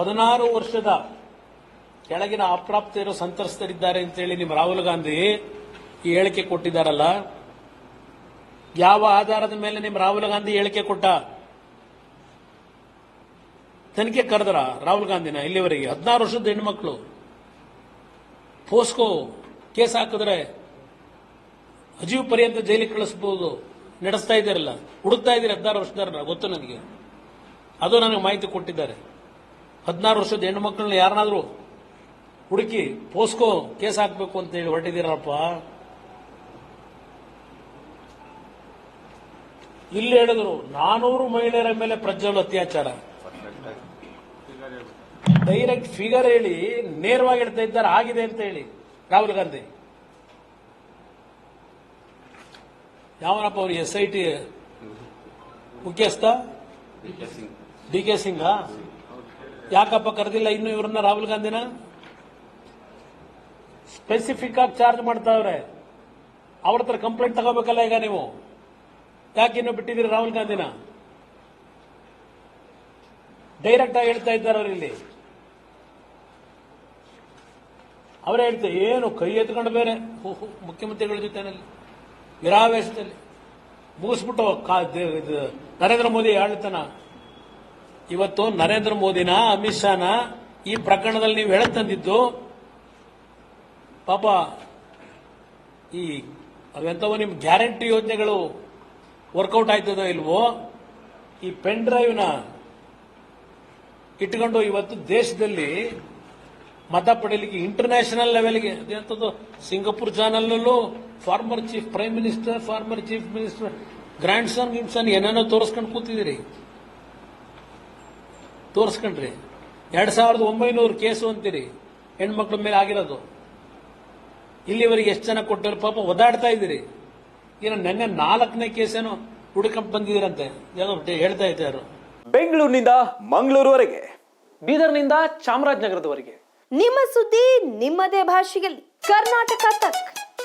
ಹದಿನಾರು ವರ್ಷದ ಕೆಳಗಿನ ಅಪ್ರಾಪ್ತರು ಸಂತ್ರಸ್ತರಿದ್ದಾರೆ ಅಂತೇಳಿ ನಿಮ್ಮ ರಾಹುಲ್ ಗಾಂಧಿ ಈ ಹೇಳಿಕೆ ಕೊಟ್ಟಿದ್ದಾರಲ್ಲ, ಯಾವ ಆಧಾರದ ಮೇಲೆ ನಿಮ್ಮ ರಾಹುಲ್ ಗಾಂಧಿ ಹೇಳಿಕೆ ಕೊಟ್ಟ? ತನಿಖೆ ಕರೆದ್ರ ರಾಹುಲ್ ಗಾಂಧಿನ ಇಲ್ಲಿವರೆಗೆ, ಹದಿನಾರು ವರ್ಷದ ಹೆಣ್ಮಕ್ಳು ಪೋಸ್ಕೋ ಕೇಸ್ ಹಾಕಿದ್ರೆ ಅಜೀವ್ ಪರ್ಯಂತ ಜೈಲಿಗೆ ಕಳಿಸ್ಬೋದು. ನಡೆಸ್ತಾ ಇದ್ದಾರಲ್ಲ, ಹುಡುಕ್ತಾ ಇದ್ದೀರಿ ಹದಿನಾರು ವರ್ಷದಾರ ಗೊತ್ತು ನನಗೆ? ಅದು ನನಗೆ ಮಾಹಿತಿ ಕೊಟ್ಟಿದ್ದಾರೆ. ಹದಿನಾರು ವರ್ಷದ ಹೆಣ್ಣು ಮಕ್ಕಳನ್ನ ಯಾರನ್ನಾದರೂ ಹುಡುಕಿ ಪೋಸ್ಕೋ ಕೇಸ್ ಹಾಕಬೇಕು ಅಂತ ಹೇಳಿ ಹೊರಟಿದ್ದೀರಪ್ಪ ಇಲ್ಲಿ ಹೇಳಿದ್ರು ನಾನೂರು ಮಹಿಳೆಯರ ಮೇಲೆ ಪ್ರಜ್ವಲ್ ಅತ್ಯಾಚಾರ. ಡೈರೆಕ್ಟ್ ಫಿಗರ್ ಹೇಳಿ ನೇರವಾಗಿ ಹೇಳ್ತಾ ಇದ್ದಾರೆ, ಆಗಿದೆ ಅಂತ ಹೇಳಿ. ರಾಹುಲ್ ಗಾಂಧಿ. ಯಾವನಪ್ಪ ಅವರು, ಎಸ್ ಐ ಟಿ ಮುಖ್ಯಸ್ಥ? D K Singh. ಯಾಕಪ್ಪ ಕರೆದಿಲ್ಲ ಇನ್ನು ಇವ್ರನ್ನ ರಾಹುಲ್ ಗಾಂಧಿನ? ಸ್ಪೆಸಿಫಿಕ್ ಆಗಿ ಚಾರ್ಜ್ ಮಾಡ್ತಾವ್ರೆ. ಅವ್ರ ಹತ್ರ ಕಂಪ್ಲೇಂಟ್ ತಗೋಬೇಕಲ್ಲ ಈಗ ನೀವು? ಯಾಕೆ ಇನ್ನು ಬಿಟ್ಟಿದ್ದೀರಿ ರಾಹುಲ್ ಗಾಂಧಿನ? ಡೈರೆಕ್ಟ್ ಆಗಿ ಹೇಳ್ತಾ ಇದ್ದಾರೆ ಅವ್ರು ಇಲ್ಲಿ. ಅವರೇ ಹೇಳ್ತಾ ಏನು ಕೈ ಎತ್ಕೊಂಡು ಬೇರೆ? ಮುಖ್ಯಮಂತ್ರಿಗಳ ಜೊತೆನಲ್ಲಿ, ವಿರಾವೇಶದಲ್ಲಿ. ಮುಗಿಸ್ಬಿಟ್ಟು ನರೇಂದ್ರ ಮೋದಿ ಆಳ್ತನ ಇವತ್ತು ನರೇಂದ್ರ ಮೋದಿನ, ಅಮಿತ್ ಶಾನ ಈ ಪ್ರಕರಣದಲ್ಲಿ ನೀವು ಹೇಳ ತಂದಿದ್ದು, ಪಾಪ ಈ ಅವೆಂತವೋ ನಿಮ್ಮ ಗ್ಯಾರಂಟಿ ಯೋಜನೆಗಳು ವರ್ಕೌಟ್ ಆಯ್ತದೋ ಇಲ್ವೋ, ಈ ಪೆನ್ ಡ್ರೈವ್ನ ಇಟ್ಕೊಂಡು ಇವತ್ತು ದೇಶದಲ್ಲಿ ಮತ ಪಡೆಯಲಿಕ್ಕೆ ಇಂಟರ್ನ್ಯಾಷನಲ್ ಲೆವೆಲ್ಗೆ ಅದೇಂಥದ್ದು Singapore ಚಾನಲ್ನಲ್ಲೂ former chief prime minister former chief minister grand son grand son ಏನೇನೋ ತೋರಿಸ್ಕೊಂಡು ಕೂತಿದ್ದೀರಿ. ತೋರಿಸ್ಕೊಂಡ್ರಿ. ಎರಡ್ ಸಾವಿರದ ಒಂಬೈನೂರು ಕೇಸು ಅಂತೀರಿ. ಹೆಣ್ಮಕ್ಳ ಮೇಲೆ ಆಗಿರೋದು. ಇಲ್ಲಿವರೆಗೆ ಎಷ್ಟು ಜನ ಕೊಟ್ಟರು? ಪಾಪ ಒದಾಡ್ತಾ ಇದ್ದೀರಿ. ಇನ್ನು ನೆನ್ನೆ ನಾಲ್ಕನೇ ಕೇಸೇನು ಹುಡುಕಂಪ್ ಬಂದಿದ್ದೀರಂತೆ. ಏನೋ ಹೇಳ್ತಾ ಇದ್ದಾರೆ ಬೆಂಗಳೂರಿನಿಂದ ಮಂಗಳೂರುವರೆಗೆ. ಬೀದರ್ನಿಂದ ಚಾಮರಾಜನಗರದವರೆಗೆ. ನಿಮ್ಮ ಸುದ್ದಿ ನಿಮ್ಮದೇ ಭಾಷೆಯಲ್ಲಿ. ಕರ್ನಾಟಕ ತಕ್.